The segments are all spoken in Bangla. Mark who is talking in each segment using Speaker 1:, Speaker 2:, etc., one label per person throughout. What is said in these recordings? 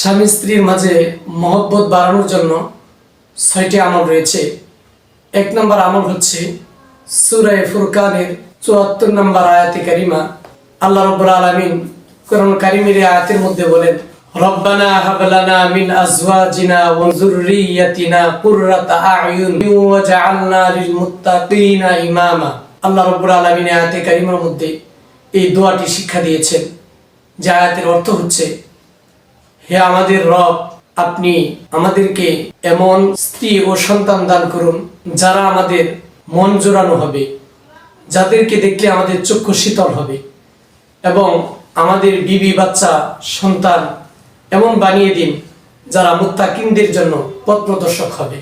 Speaker 1: স্বামী স্ত্রীর মাঝে মহব্বত বাড়ানোর জন্য ছয়টি আমল রয়েছে। এক নম্বর আমল হচ্ছে সুরায় ফুরকানের চুয়াত্তর নম্বর আয়াতি কারিমা। আল্লাহ রব্বুল আলমিন কোরআন কারিমের আয়াতের মধ্যে বলেন, রব্বানা হাবলানা মিন আজওয়াজিনা ওয়া যুররিয়াতিনা কুররাতা আয়ুন ওয়াজআলনা লিল মুত্তাকিনা ইমামা। আল্লাহ রব্বুল আলামিন আয়াতে কারিমার মধ্যে এই দোয়াটি শিক্ষা দিয়েছেন। যে আয়াতের অর্থ হচ্ছে হে আমাদের রব, আপনি আমাদেরকে এমন স্ত্রী ও সন্তান দান করুন যারা আমাদের মন জোড়ানো হবে, যাদেরকে দেখলে আমাদের চক্ষু শীতল হবে এবং আমাদের বিবি, বাচ্চা, সন্তান এমন বানিয়ে দিন যারা মুত্তাকিনদের জন্য পথ প্রদর্শক হবে।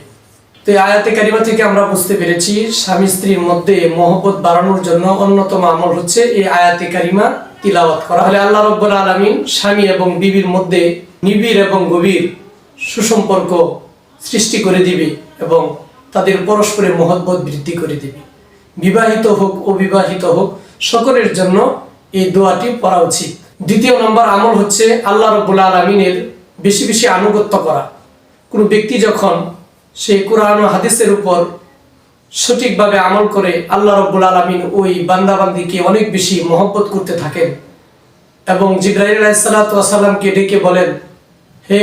Speaker 1: তো এই আয়াতে কারিমা থেকে আমরা বুঝতে পেরেছি, স্বামী স্ত্রীর মধ্যে মহব্বত বাড়ানোর জন্য অন্যতম আমল হচ্ছে এই আয়াতে কারিমা তিলাওয়াত করা। হলে আল্লাহ রব্বুল আলমিন স্বামী এবং বিবির মধ্যে নিবিড় এবং গভীর সুসম্পর্ক সৃষ্টি করে দিবে এবং তাদের পরস্পরের মহব্বত বৃদ্ধি করে দিবে। বিবাহিত হোক, অবিবাহিত হোক, সকলের জন্য এই দোয়াটি পড়া উচিত। দ্বিতীয় নম্বর আমল হচ্ছে আল্লাহ রব্বুল আলমিনের বেশি বেশি আনুগত্য করা। কোনো ব্যক্তি যখন সেই কোরআন ও হাদিসের উপর সঠিকভাবে আমল করে আল্লাহ রব্বুল আলমিন ওই বান্দাবান্দিকে অনেক বেশি মহব্বত করতে থাকেন এবং জিব্রাহিল আলাইসাল্লামকে ডেকে বলেন হে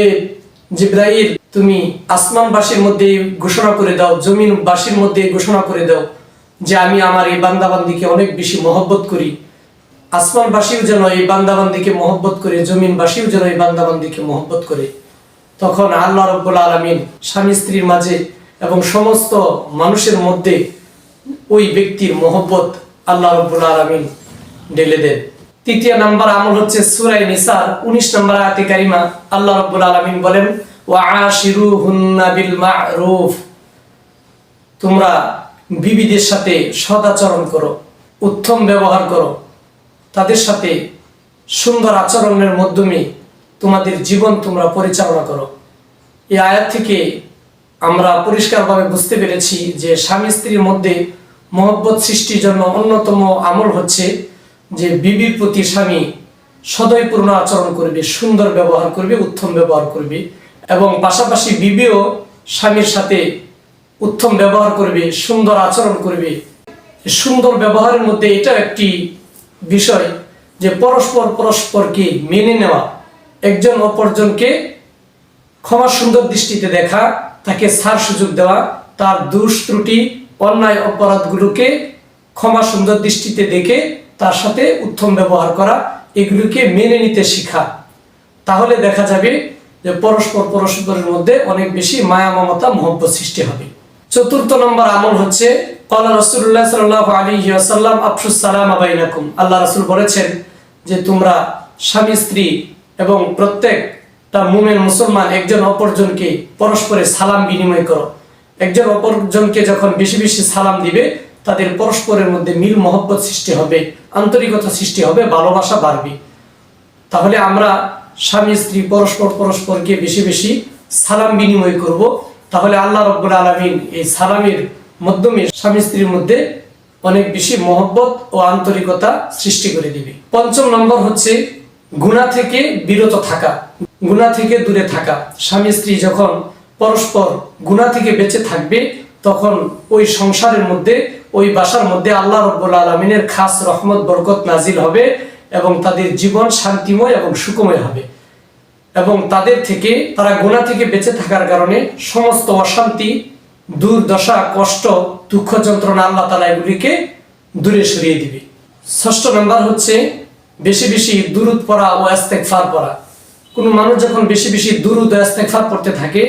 Speaker 1: জিব্রাহিল তুমি আসমানবাসীর মধ্যে ঘোষণা করে দাও, জমিনবাসীর মধ্যে ঘোষণা করে দাও যে আমি আমার এই বান্দাবান্দিকে অনেক বেশি মহব্বত করি। আসমানবাসীও যেন এই বান্দাবান্দিকে মহব্বত করে, জমিনবাসীও যেন এই বান্দাবান্দিকে মহব্বত করে। তখন আল্লাহ রব্বুল আলমিন স্বামী স্ত্রীর মাঝে এবং সমস্ত মানুষের মধ্যে ওই ব্যক্তির মহব্বত আল্লাহ রব্বুল আলমিন ঢেলে দেন। তৃতীয় নাম্বার আমল হচ্ছে সুরাই নিসার উনিশ নম্বর আয়াতে কারিমা। আল্লাহ রব্বুল আলমিন বলেন, ওয়া আশিরু হুন্না বিল মা'রুফ। তোমরা বিবিদের সাথে সদাচরণ করো, উত্তম ব্যবহার করো। তাদের সাথে সুন্দর আচরণের মাধ্যমে তোমাদের জীবন তোমরা পরিচালনা করো। এই আয়াত থেকে আমরা পরিষ্কারভাবে বুঝতে পেরেছি যে স্বামী স্ত্রীর মধ্যে মহব্বত সৃষ্টির জন্য অন্যতম আমল হচ্ছে যে বিবির প্রতি স্বামী সদয়পূর্ণ আচরণ করবে, সুন্দর ব্যবহার করবে, উত্তম ব্যবহার করবে এবং পাশাপাশি বিবিও স্বামীর সাথে উত্তম ব্যবহার করবে, সুন্দর আচরণ করবে। সুন্দর ব্যবহারের মধ্যে এটা একটি বিষয় যে পরস্পর পরস্পরকে মেনে নেওয়া, একজন অপরজনকে ক্ষমা সুন্দর দৃষ্টিতে দেখা, তাকে ছাড় সুযোগ দেওয়া, তার দোষ ত্রুটি অন্যায় অপরাধগুলোকে ক্ষমা সুন্দর দৃষ্টিতে দেখে তার সাথে উত্তম ব্যবহার করা, এগুলিকে মেনে নিতে শিখা। তাহলে দেখা যাবে যে পরস্পর পরস্পরের মধ্যে অনেক বেশি মায়া, মমতা, মহব্বত সৃষ্টি হবে। চতুর্থ নম্বর আমল হচ্ছে, কলা রসুল্লাহ সাল্লাহ আলী আসাল্লাম আফসুস সালাম আবাইনাকুম আল্লাহ রসুল বলেছেন যে, তোমরা স্বামী, স্ত্রী এবং প্রত্যেকটা মুমেন, মুসলমান একজন অপরজনকে পরস্পরে সালাম বিনিময় করো। একজন অপরজনকে যখন বেশি বেশি সালাম দিবে তাদের পরস্পরের মধ্যে মিল মহব্বত সৃষ্টি হবে, আন্তরিকতা সৃষ্টি হবে, ভালোবাসা বাড়বে। তাহলে আমরা স্বামী, স্ত্রী, পরস্পর, পরস্পরকে বেশি বেশি সালাম বিনিময় করব। তাহলে আল্লাহ রব্বুল আলমিন এই সালামের মাধ্যমে স্বামী, স্ত্রীর মধ্যে অনেক বেশি মহব্বত ও আন্তরিকতা সৃষ্টি করে দিবে। পঞ্চম নম্বর হচ্ছে গুণা থেকে বিরত থাকা গুণা থেকে দূরে থাকা। স্বামী, স্ত্রী যখন পরস্পর গুণা থেকে বেঁচে থাকবে, তখন ওই সংসারের মধ্যে ওই বাসার মধ্যে আল্লাহ রব্বুল আলমিনের খাস রহমত, বরকত নাজিল হবে এবং তাদের জীবন শান্তিময় এবং সুখময় হবে। এবং তাদের থেকে, তারা গোনা থেকে বেঁচে থাকার কারণে সমস্ত অশান্তি, দুর্দশা, কষ্ট, দুঃখ যন্ত্রণা আল্লাহ তালা এগুলিকে দূরে সরিয়ে দিবে। ষষ্ঠ নাম্বার হচ্ছে বেশি বেশি দুরুদ পড়া ও ফার পড়া। কোনো মানুষ যখন বেশি বেশি দুরুদ ও ফার পড়তে থাকে,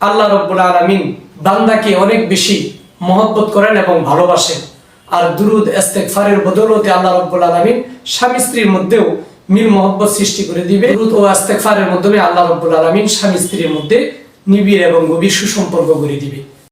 Speaker 1: আল্লাহ রব্বুল আলমিন বান্দাকে অনেক বেশি মহব্বত করেন এবং ভালোবাসেন। আর দুরুদ ফারের বদৌলতে আল্লাহ রব্বুল আলমিন স্বামী স্ত্রীর মধ্যেও মিল মহব্বত সৃষ্টি করে দিবে। দুরুদ ও ফারের মাধ্যমে আল্লাহ রব্বুল আলমিন স্বামী স্ত্রীর মধ্যে নিবিড় এবং গভীর সুসম্পর্ক করে দিবে।